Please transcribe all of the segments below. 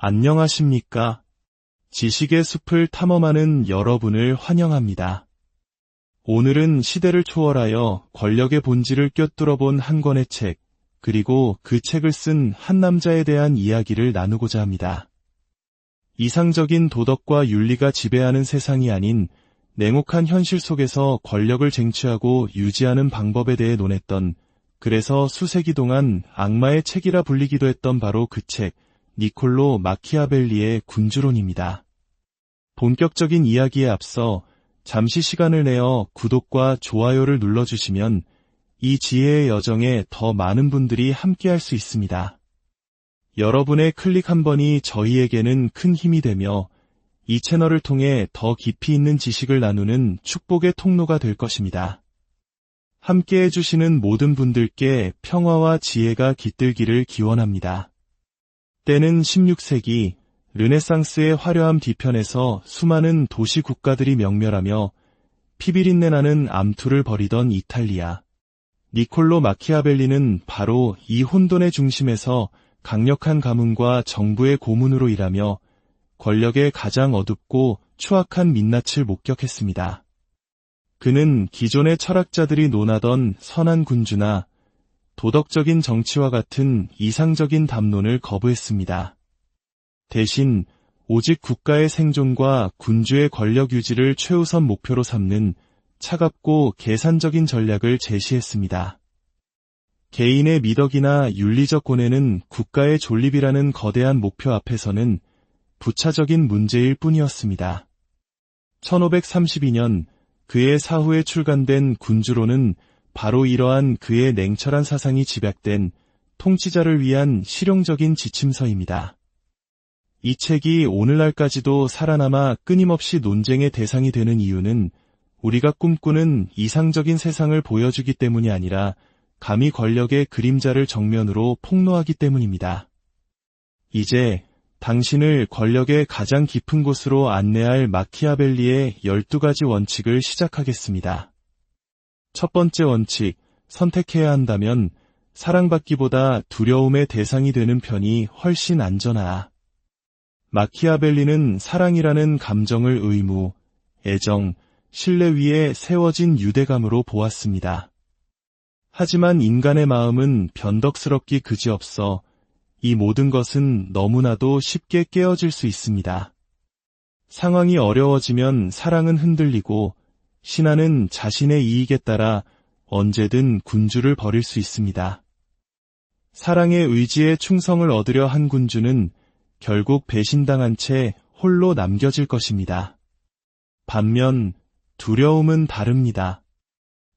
안녕하십니까? 지식의 숲을 탐험하는 여러분을 환영합니다. 오늘은 시대를 초월하여 권력의 본질을 꿰뚫어 본 한 권의 책, 그리고 그 책을 쓴 한 남자에 대한 이야기를 나누고자 합니다. 이상적인 도덕과 윤리가 지배하는 세상이 아닌 냉혹한 현실 속에서 권력을 쟁취하고 유지하는 방법에 대해 논했던 그래서 수세기 동안 악마의 책이라 불리기도 했던 바로 그 책, 니콜로 마키아벨리의 군주론입니다. 본격적인 이야기에 앞서 잠시 시간을 내어 구독과 좋아요를 눌러주시면 이 지혜의 여정에 더 많은 분들이 함께할 수 있습니다. 여러분의 클릭 한 번이 저희에게는 큰 힘이 되며 이 채널을 통해 더 깊이 있는 지식을 나누는 축복의 통로가 될 것입니다. 함께 해주시는 모든 분들께 평화와 지혜가 깃들기를 기원합니다. 때는 16세기 르네상스의 화려함 뒤편에서 수많은 도시 국가들이 명멸하며 피비린내 나는 암투를 벌이던 이탈리아. 니콜로 마키아벨리는 바로 이 혼돈의 중심에서 강력한 가문과 정부의 고문으로 일하며 권력의 가장 어둡고 추악한 민낯을 목격했습니다. 그는 기존의 철학자들이 논하던 선한 군주나 도덕적인 정치와 같은 이상적인 담론을 거부했습니다. 대신 오직 국가의 생존과 군주의 권력 유지를 최우선 목표로 삼는 차갑고 계산적인 전략을 제시했습니다. 개인의 미덕이나 윤리적 고뇌는 국가의 존립이라는 거대한 목표 앞에서는 부차적인 문제일 뿐이었습니다. 1532년 그의 사후에 출간된 군주로는 바로 이러한 그의 냉철한 사상이 집약된 통치자를 위한 실용적인 지침서입니다. 이 책이 오늘날까지도 살아남아 끊임없이 논쟁의 대상이 되는 이유는 우리가 꿈꾸는 이상적인 세상을 보여주기 때문이 아니라 감히 권력의 그림자를 정면으로 폭로하기 때문입니다. 이제 당신을 권력의 가장 깊은 곳으로 안내할 마키아벨리의 12가지 원칙을 시작하겠습니다. 첫 번째 원칙, 선택해야 한다면 사랑받기보다 두려움의 대상이 되는 편이 훨씬 안전하다. 마키아벨리는 사랑이라는 감정을 의무, 애정, 신뢰 위에 세워진 유대감으로 보았습니다. 하지만 인간의 마음은 변덕스럽기 그지없어 이 모든 것은 너무나도 쉽게 깨어질 수 있습니다. 상황이 어려워지면 사랑은 흔들리고 신하는 자신의 이익에 따라 언제든 군주를 버릴 수 있습니다. 사랑의 의지에 충성을 얻으려 한 군주는 결국 배신당한 채 홀로 남겨질 것입니다. 반면 두려움은 다릅니다.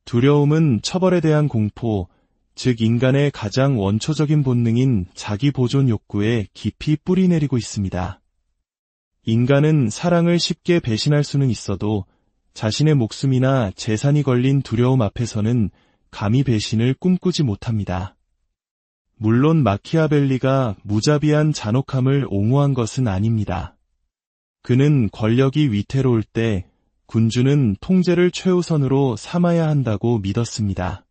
두려움은 처벌에 대한 공포, 즉 인간의 가장 원초적인 본능인 자기 보존 욕구에 깊이 뿌리 내리고 있습니다. 인간은 사랑을 쉽게 배신할 수는 있어도 자신의 목숨이나 재산이 걸린 두려움 앞에서는 감히 배신을 꿈꾸지 못합니다. 물론 마키아벨리가 무자비한 잔혹함을 옹호한 것은 아닙니다. 그는 권력이 위태로울 때 군주는 통제를 최우선으로 삼아야 한다고 믿었습니다.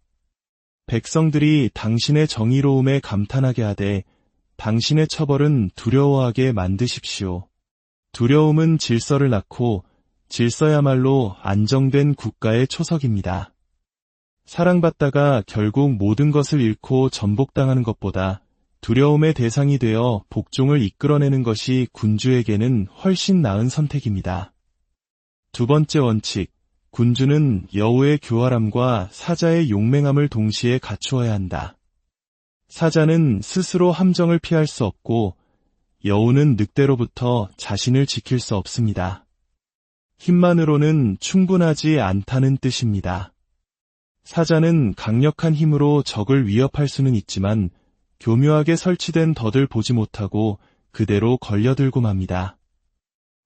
백성들이 당신의 정의로움에 감탄하게 하되 당신의 처벌은 두려워하게 만드십시오. 두려움은 질서를 낳고 질서야말로 안정된 국가의 초석입니다. 사랑받다가 결국 모든 것을 잃고 전복당하는 것보다 두려움의 대상이 되어 복종을 이끌어내는 것이 군주에게는 훨씬 나은 선택입니다. 두 번째 원칙, 군주는 여우의 교활함과 사자의 용맹함을 동시에 갖추어야 한다. 사자는 스스로 함정을 피할 수 없고 여우는 늑대로부터 자신을 지킬 수 없습니다. 힘만으로는 충분하지 않다는 뜻입니다. 사자는 강력한 힘으로 적을 위협할 수는 있지만 교묘하게 설치된 덫을 보지 못하고 그대로 걸려들고 맙니다.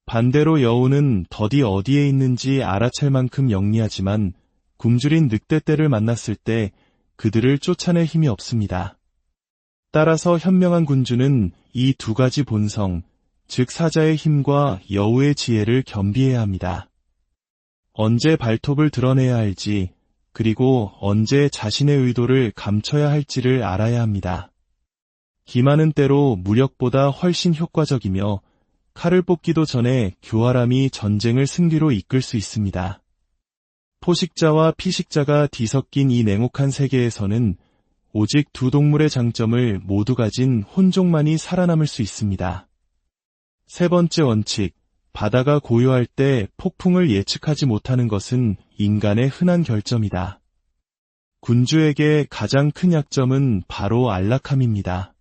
반대로 여우는 덫이 어디에 있는지 알아챌 만큼 영리하지만 굶주린 늑대떼를 만났을 때 그들을 쫓아낼 힘이 없습니다. 따라서 현명한 군주는 이 두 가지 본성, 즉 사자의 힘과 여우의 지혜를 겸비해야 합니다. 언제 발톱을 드러내야 할지, 그리고 언제 자신의 의도를 감춰야 할지를 알아야 합니다. 기많은 때로 무력보다 훨씬 효과적이며 칼을 뽑기도 전에 교활함이 전쟁을 승리로 이끌 수 있습니다. 포식자와 피식자가 뒤섞인 이 냉혹한 세계에서는 오직 두 동물의 장점을 모두 가진 혼종만이 살아남을 수 있습니다. 세 번째 원칙, 바다가 고요할 때 폭풍을 예측하지 못하는 것은 인간의 흔한 결점이다. 군주에게 가장 큰 약점은 바로 안락함입니다.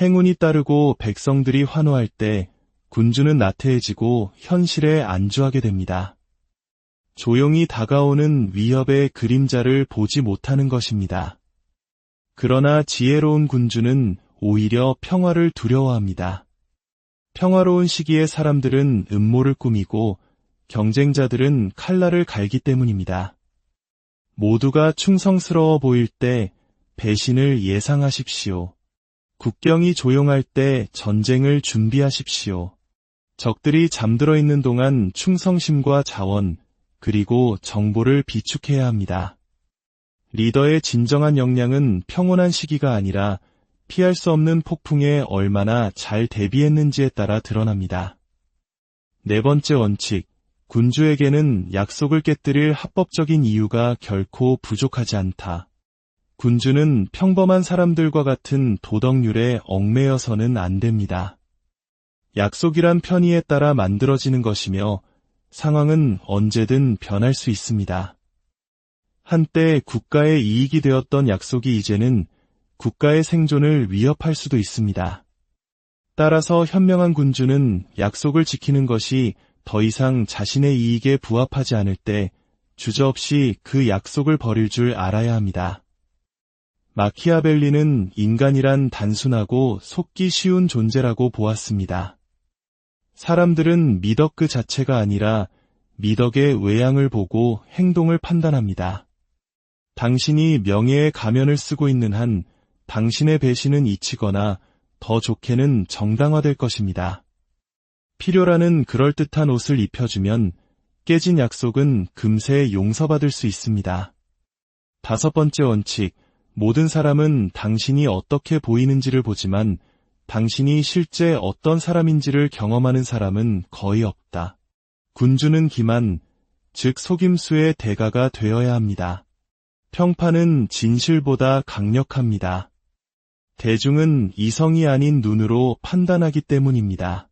행운이 따르고 백성들이 환호할 때 군주는 나태해지고 현실에 안주하게 됩니다. 조용히 다가오는 위협의 그림자를 보지 못하는 것입니다. 그러나 지혜로운 군주는 오히려 평화를 두려워합니다. 평화로운 시기에 사람들은 음모를 꾸미고 경쟁자들은 칼날을 갈기 때문입니다. 모두가 충성스러워 보일 때 배신을 예상하십시오. 국경이 조용할 때 전쟁을 준비하십시오. 적들이 잠들어 있는 동안 충성심과 자원, 그리고 정보를 비축해야 합니다. 리더의 진정한 역량은 평온한 시기가 아니라 피할 수 없는 폭풍에 얼마나 잘 대비했는지에 따라 드러납니다. 네 번째 원칙, 군주에게는 약속을 깨뜨릴 합법적인 이유가 결코 부족하지 않다. 군주는 평범한 사람들과 같은 도덕률에 얽매여서는 안 됩니다. 약속이란 편의에 따라 만들어지는 것이며 상황은 언제든 변할 수 있습니다. 한때 국가의 이익이 되었던 약속이 이제는 국가의 생존을 위협할 수도 있습니다. 따라서 현명한 군주는 약속을 지키는 것이 더 이상 자신의 이익에 부합하지 않을 때 주저없이 그 약속을 버릴 줄 알아야 합니다. 마키아벨리는 인간이란 단순하고 속기 쉬운 존재라고 보았습니다. 사람들은 미덕 그 자체가 아니라 미덕의 외양을 보고 행동을 판단합니다. 당신이 명예의 가면을 쓰고 있는 한 당신의 배신은 잊히거나 더 좋게는 정당화될 것입니다. 필요라는 그럴듯한 옷을 입혀주면 깨진 약속은 금세 용서받을 수 있습니다. 다섯 번째 원칙, 모든 사람은 당신이 어떻게 보이는지를 보지만 당신이 실제 어떤 사람인지를 경험하는 사람은 거의 없다. 군주는 기만, 즉 속임수의 대가가 되어야 합니다. 평판은 진실보다 강력합니다. 대중은 이성이 아닌 눈으로 판단하기 때문입니다.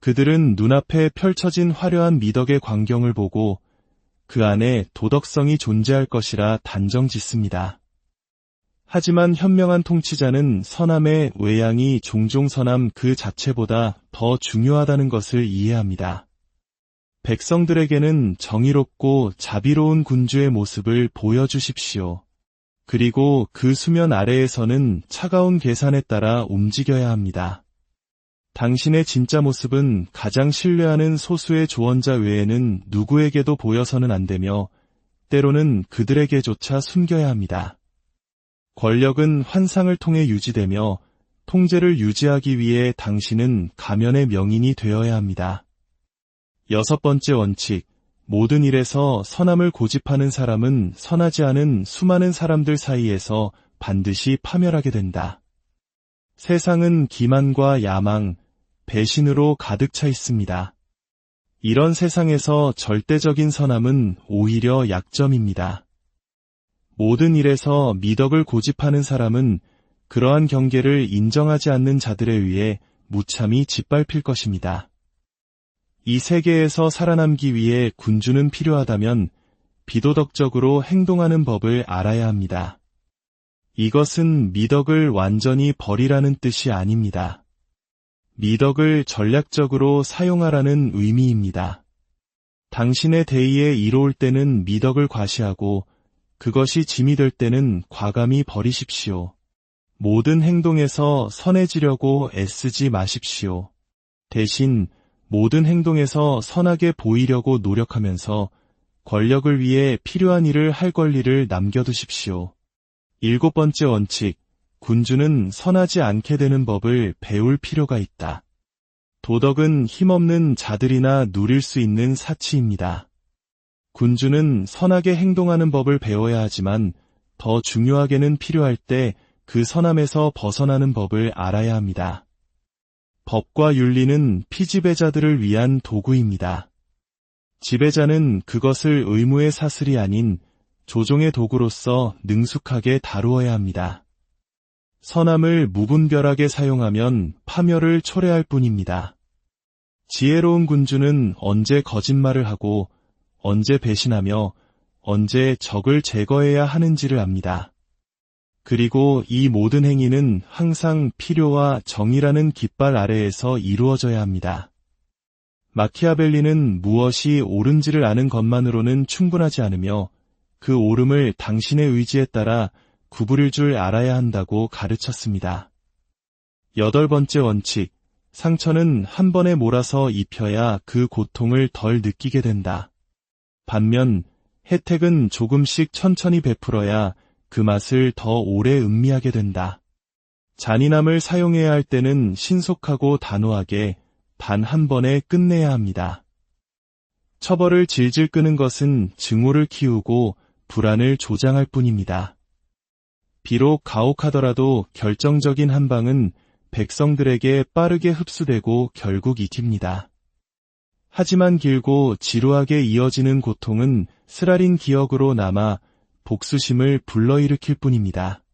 그들은 눈앞에 펼쳐진 화려한 미덕의 광경을 보고 그 안에 도덕성이 존재할 것이라 단정 짓습니다. 하지만 현명한 통치자는 선함의 외양이 종종 선함 그 자체보다 더 중요하다는 것을 이해합니다. 백성들에게는 정의롭고 자비로운 군주의 모습을 보여주십시오. 그리고 그 수면 아래에서는 차가운 계산에 따라 움직여야 합니다. 당신의 진짜 모습은 가장 신뢰하는 소수의 조언자 외에는 누구에게도 보여서는 안 되며 때로는 그들에게조차 숨겨야 합니다. 권력은 환상을 통해 유지되며 통제를 유지하기 위해 당신은 가면의 명인이 되어야 합니다. 여섯 번째 원칙, 모든 일에서 선함을 고집하는 사람은 선하지 않은 수많은 사람들 사이에서 반드시 파멸하게 된다. 세상은 기만과 야망, 배신으로 가득 차 있습니다. 이런 세상에서 절대적인 선함은 오히려 약점입니다. 모든 일에서 미덕을 고집하는 사람은 그러한 경계를 인정하지 않는 자들에 의해 무참히 짓밟힐 것입니다. 이 세계에서 살아남기 위해 군주는 필요하다면 비도덕적으로 행동하는 법을 알아야 합니다. 이것은 미덕을 완전히 버리라는 뜻이 아닙니다. 미덕을 전략적으로 사용하라는 의미입니다. 당신의 대의에 이로울 때는 미덕을 과시하고 그것이 짐이 될 때는 과감히 버리십시오. 모든 행동에서 선해지려고 애쓰지 마십시오. 대신 모든 행동에서 선하게 보이려고 노력하면서 권력을 위해 필요한 일을 할 권리를 남겨두십시오. 일곱 번째 원칙, 군주는 선하지 않게 되는 법을 배울 필요가 있다. 도덕은 힘없는 자들이나 누릴 수 있는 사치입니다. 군주는 선하게 행동하는 법을 배워야 하지만 더 중요하게는 필요할 때 그 선함에서 벗어나는 법을 알아야 합니다. 법과 윤리는 피지배자들을 위한 도구입니다. 지배자는 그것을 의무의 사슬이 아닌 조종의 도구로서 능숙하게 다루어야 합니다. 선함을 무분별하게 사용하면 파멸을 초래할 뿐입니다. 지혜로운 군주는 언제 거짓말을 하고 언제 배신하며 언제 적을 제거해야 하는지를 압니다. 그리고 이 모든 행위는 항상 필요와 정의라는 깃발 아래에서 이루어져야 합니다. 마키아벨리는 무엇이 옳은지를 아는 것만으로는 충분하지 않으며 그 옳음을 당신의 의지에 따라 구부릴 줄 알아야 한다고 가르쳤습니다. 여덟 번째 원칙, 상처는 한 번에 몰아서 입혀야 그 고통을 덜 느끼게 된다. 반면 혜택은 조금씩 천천히 베풀어야 그 맛을 더 오래 음미하게 된다. 잔인함을 사용해야 할 때는 신속하고 단호하게 단 한 번에 끝내야 합니다. 처벌을 질질 끄는 것은 증오를 키우고 불안을 조장할 뿐입니다. 비록 가혹하더라도 결정적인 한 방은 백성들에게 빠르게 흡수되고 결국 익힙니다. 하지만 길고 지루하게 이어지는 고통은 쓰라린 기억으로 남아 복수심을 불러일으킬 뿐입니다.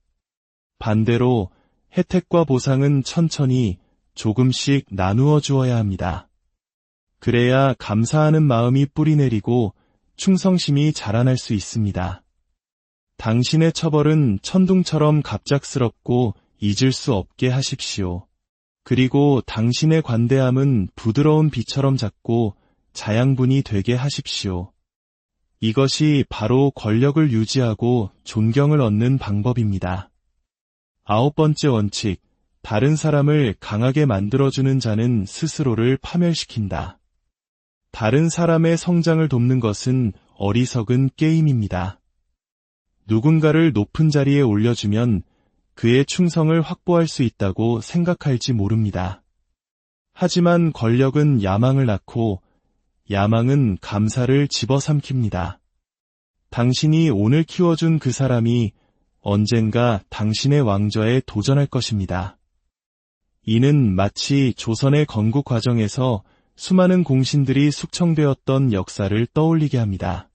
반대로 혜택과 보상은 천천히 조금씩 나누어 주어야 합니다. 그래야 감사하는 마음이 뿌리내리고 충성심이 자라날 수 있습니다. 당신의 처벌은 천둥처럼 갑작스럽고 잊을 수 없게 하십시오. 그리고 당신의 관대함은 부드러운 비처럼 작고 자양분이 되게 하십시오. 이것이 바로 권력을 유지하고 존경을 얻는 방법입니다. 아홉 번째 원칙, 다른 사람을 강하게 만들어주는 자는 스스로를 파멸시킨다. 다른 사람의 성장을 돕는 것은 어리석은 게임입니다. 누군가를 높은 자리에 올려주면 그의 충성을 확보할 수 있다고 생각할지 모릅니다. 하지만 권력은 야망을 낳고 야망은 감사를 집어삼킵니다. 당신이 오늘 키워준 그 사람이 언젠가 당신의 왕좌에 도전할 것입니다. 이는 마치 조선의 건국 과정에서 수많은 공신들이 숙청되었던 역사를 떠올리게 합니다.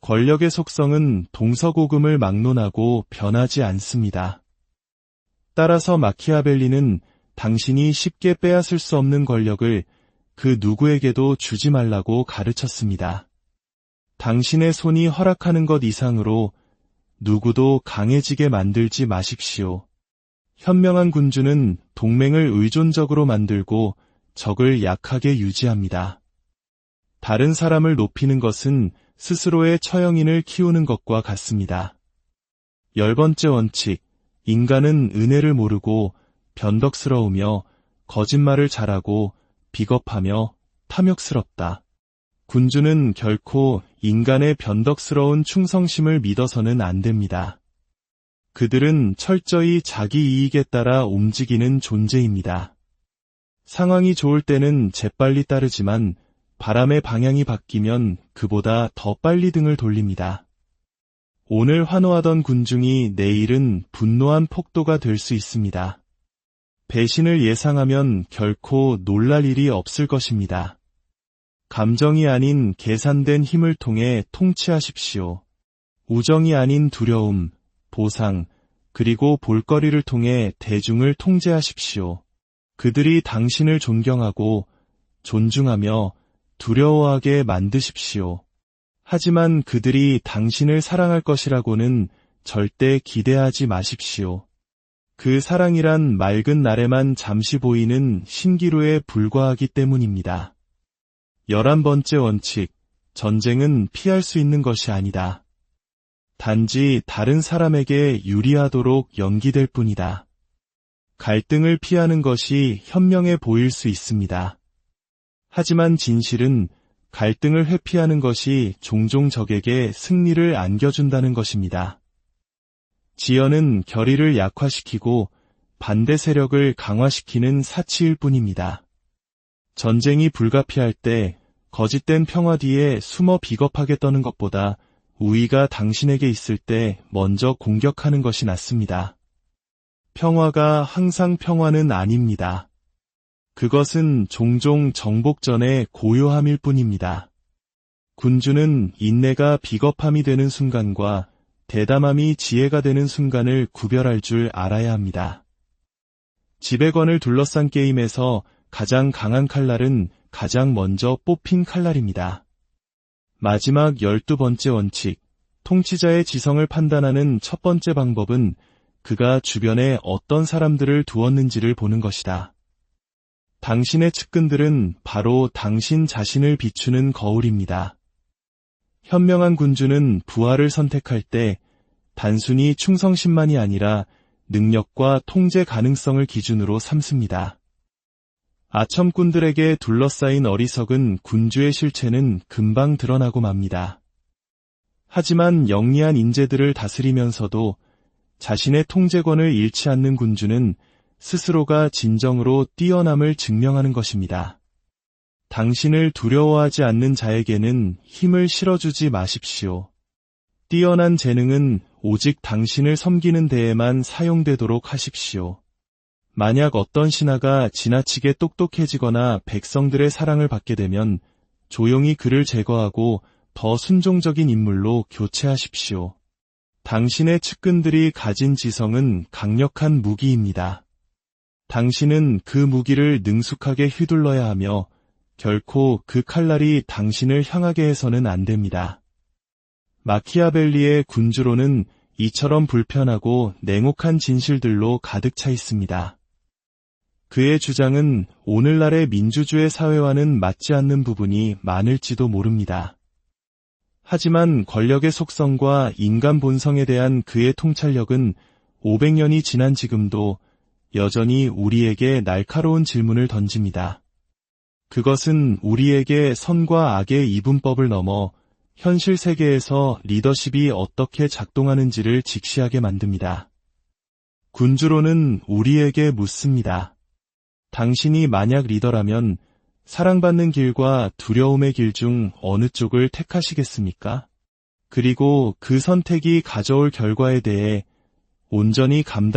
권력의 속성은 동서고금을 막론하고 변하지 않습니다. 따라서 마키아벨리는 당신이 쉽게 빼앗을 수 없는 권력을 그 누구에게도 주지 말라고 가르쳤습니다. 당신의 손이 허락하는 것 이상으로 누구도 강해지게 만들지 마십시오. 현명한 군주는 동맹을 의존적으로 만들고 적을 약하게 유지합니다. 다른 사람을 높이는 것은 스스로의 처형인을 키우는 것과 같습니다. 열 번째 원칙, 인간은 은혜를 모르고 변덕스러우며 거짓말을 잘하고 비겁하며 탐욕스럽다. 군주는 결코 인간의 변덕스러운 충성심을 믿어서는 안 됩니다. 그들은 철저히 자기 이익에 따라 움직이는 존재입니다. 상황이 좋을 때는 재빨리 따르지만 바람의 방향이 바뀌면 그보다 더 빨리 등을 돌립니다. 오늘 환호하던 군중이 내일은 분노한 폭도가 될 수 있습니다. 배신을 예상하면 결코 놀랄 일이 없을 것입니다. 감정이 아닌 계산된 힘을 통해 통치하십시오. 우정이 아닌 두려움, 보상, 그리고 볼거리를 통해 대중을 통제하십시오. 그들이 당신을 존경하고 존중하며 두려워하게 만드십시오. 하지만 그들이 당신을 사랑할 것이라고는 절대 기대하지 마십시오. 그 사랑이란 맑은 날에만 잠시 보이는 신기루에 불과하기 때문입니다. 열한 번째 원칙, 전쟁은 피할 수 있는 것이 아니다. 단지 다른 사람에게 유리하도록 연기될 뿐이다. 갈등을 피하는 것이 현명해 보일 수 있습니다. 하지만 진실은 갈등을 회피하는 것이 종종 적에게 승리를 안겨준다는 것입니다. 지연은 결의를 약화시키고 반대 세력을 강화시키는 사치일 뿐입니다. 전쟁이 불가피할 때 거짓된 평화 뒤에 숨어 비겁하게 떠는 것보다 우위가 당신에게 있을 때 먼저 공격하는 것이 낫습니다. 평화가 항상 평화는 아닙니다. 그것은 종종 정복전의 고요함일 뿐입니다. 군주는 인내가 비겁함이 되는 순간과 대담함이 지혜가 되는 순간을 구별할 줄 알아야 합니다. 지배권을 둘러싼 게임에서 가장 강한 칼날은 가장 먼저 뽑힌 칼날입니다. 마지막 열두 번째 원칙, 통치자의 지성을 판단하는 첫 번째 방법은 그가 주변에 어떤 사람들을 두었는지를 보는 것이다. 당신의 측근들은 바로 당신 자신을 비추는 거울입니다. 현명한 군주는 부하를 선택할 때 단순히 충성심만이 아니라 능력과 통제 가능성을 기준으로 삼습니다. 아첨꾼들에게 둘러싸인 어리석은 군주의 실체는 금방 드러나고 맙니다. 하지만 영리한 인재들을 다스리면서도 자신의 통제권을 잃지 않는 군주는 스스로가 진정으로 뛰어남을 증명하는 것입니다. 당신을 두려워하지 않는 자에게는 힘을 실어주지 마십시오. 뛰어난 재능은 오직 당신을 섬기는 데에만 사용되도록 하십시오. 만약 어떤 신하가 지나치게 똑똑해지거나 백성들의 사랑을 받게 되면 조용히 그를 제거하고 더 순종적인 인물로 교체하십시오. 당신의 측근들이 가진 지성은 강력한 무기입니다. 당신은 그 무기를 능숙하게 휘둘러야 하며 결코 그 칼날이 당신을 향하게 해서는 안 됩니다. 마키아벨리의 군주로는 이처럼 불편하고 냉혹한 진실들로 가득 차 있습니다. 그의 주장은 오늘날의 민주주의 사회와는 맞지 않는 부분이 많을지도 모릅니다. 하지만 권력의 속성과 인간 본성에 대한 그의 통찰력은 500년이 지난 지금도 여전히 우리에게 날카로운 질문을 던집니다. 그것은 우리에게 선과 악의 이분법을 넘어 현실 세계에서 리더십이 어떻게 작동하는지를 직시하게 만듭니다. 군주로는 우리에게 묻습니다. 당신이 만약 리더라면 사랑받는 길과 두려움의 길 중 어느 쪽을 택하시겠습니까? 그리고 그 선택이 가져올 결과에 대해 온전히 감당